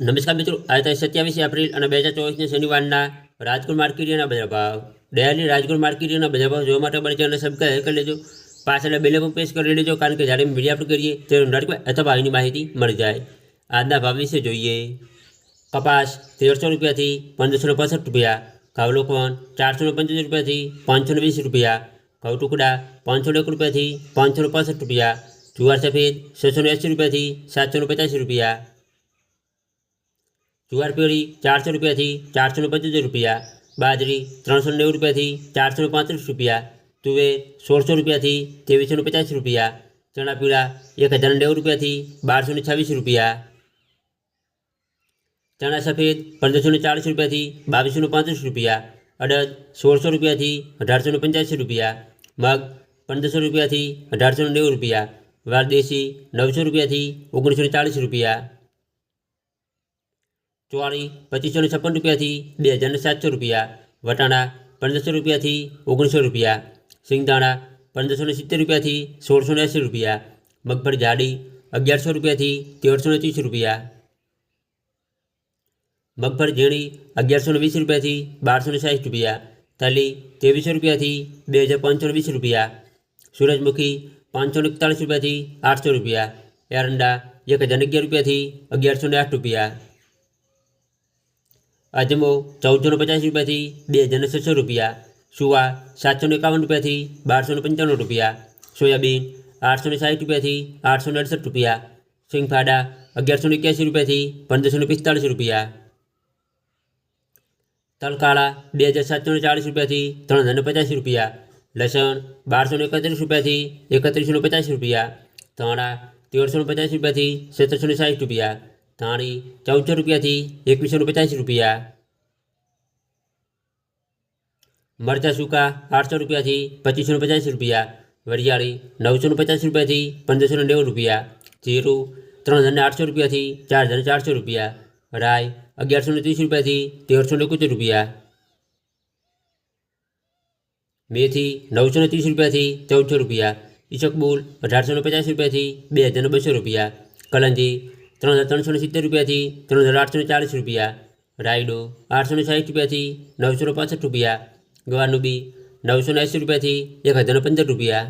નમસ્કાર મિત્રો આજે તારીખ સત્યાવીસ એપ્રિલ અને બે હજાર ચોવીસની શનિવારના રાજકોટ માર્કેટના બજાર ભાવ ડેલી રાજકોટ માર્કેટના બજાર ભાવ જોવા માટે અમારી ચેનલ સબસ્ક્રાઈબ કરી લેજો પાછળ બેલે પણ પ્રેસ કરી લેજો કારણ કે જ્યારે મીડિયા પર કરીએ ત્યારે નોટિફાઈ અથવા ભાવની માહિતી મળી જાય આજના ભાવ વિશે જોઈએ કપાસ તેરસો રૂપિયાથી પંદરસો ને પંસઠ રૂપિયા ઘઉં લોકવન ચારસો ને પંચોતેર રૂપિયાથી પાંચસો ને વીસ રૂપિયા ઘઉં ટુકડા પાંચસો ને એક રૂપિયાથી પાંચસો ને પંસઠ રૂપિયા જુવાર સફેદ છસો ને એંસી રૂપિયાથી સાતસો ને પચાસી રૂપિયા જુવાર પેઢી ચારસો રૂપિયાથી ચારસો ને પંચોતેર રૂપિયા બાજરી ત્રણસો ને નેવું રૂપિયાથી ચારસો ને પાંત્રીસ રૂપિયા તુવેર સોળસો રૂપિયાથી ત્રેવીસો ને પચાસ રૂપિયા ચણા પીળા એક હજાર ને નેવું રૂપિયાથી બારસો ને છવ્વીસ રૂપિયા ચણા સફેદ પંદરસો ને ચાળીસ રૂપિયાથી બાવીસો ને પાંત્રીસ રૂપિયા અડદ સોળસો રૂપિયાથી અઢારસો ને પંચ્યાસી રૂપિયા મગ પંદરસો રૂપિયાથી અઢારસો ને નેવું રૂપિયા વાર દેશી નવસો રૂપિયાથી ઓગણીસો ને ચાળીસ રૂપિયા ચોવાળી પચીસો ને છપ્પન રૂપિયાથી બે હજાર ને સાતસો રૂપિયા વટાણા પંદરસો રૂપિયાથી ઓગણીસો રૂપિયા સિંગદાણા પંદરસો ને સિત્તેર રૂપિયાથી સોળસો ને એંસી રૂપિયા મગફળી જાડી અગિયારસો રૂપિયાથી તેરસો ને ત્રીસ રૂપિયા મગફળી ઝીણી અગિયારસો ને વીસ રૂપિયાથી બારસો ને સાઠ રૂપિયા તલી ત્રેવીસો રૂપિયાથી બે હજાર પાંચસો ને વીસ રૂપિયા સૂરજમુખી પાંચસો ને એકતાળીસ રૂપિયાથી આઠસો રૂપિયા એરંડા એક હજાર ને અગિયાર રૂપિયાથી અગિયારસો ને આઠ રૂપિયા અજમો ચૌદસો ને પચાસ રૂપિયાથી બે હજાર ને છસો રૂપિયા સુવા સાતસો ને એકાવન રૂપિયાથી બારસો ને પંચાણું રૂપિયા સોયાબીન આઠસો ને સાઠ રૂપિયાથી આઠસો ને અડસઠ રૂપિયા સિંગફાડા અગિયારસો ને એક્યાસી રૂપિયાથી પંદરસો ને પિસ્તાળીસ રૂપિયા તલકાળા બે હજાર સાતસો ને ચાળીસ રૂપિયાથી ત્રણ હજાર ને પચાસી રૂપિયા લસણ બારસો ને એકત્રીસ રૂપિયાથી એકત્રીસો ને પચાસ રૂપિયા ધાણા તેરસો ને પચાસ રૂપિયાથી સત્તરસો ને સાઠ રૂપિયા ધાણી ચૌદસો રૂપિયાથી એકવીસો ને પચાસ રૂપિયા મરચાં સૂકા આઠસો રૂપિયાથી પચીસો ને પચાસ રૂપિયા વરિયાળી નવસો ને પચાસ રૂપિયાથી પંદરસો ને નેવું રૂપિયા જીરું ત્રણ હજાર ને આઠસો રૂપિયાથી ચાર હજાર ચારસો રૂપિયા રાય અગિયારસો ને ત્રીસ રૂપિયાથી તેરસો ને એકોતેર રૂપિયા મેથી નવસો ને ત્રીસ રૂપિયાથી ચૌદસો રૂપિયા ઈસકબુલ અઢારસો ને પચાસ રૂપિયાથી બે હજાર ને બસો રૂપિયા કલંજી ત્રણ હજાર ત્રણસો સિત્તેર રૂપિયાથી ત્રણ હજાર આઠસો ચાલીસ રૂપિયા. રાયડો આઠસો ને સાઠ રૂપિયાથી નવસો ને પાસઠ રૂપિયા. ગવારનું બી નવસો ને એંસી રૂપિયાથી એક હજાર પંદર રૂપિયા.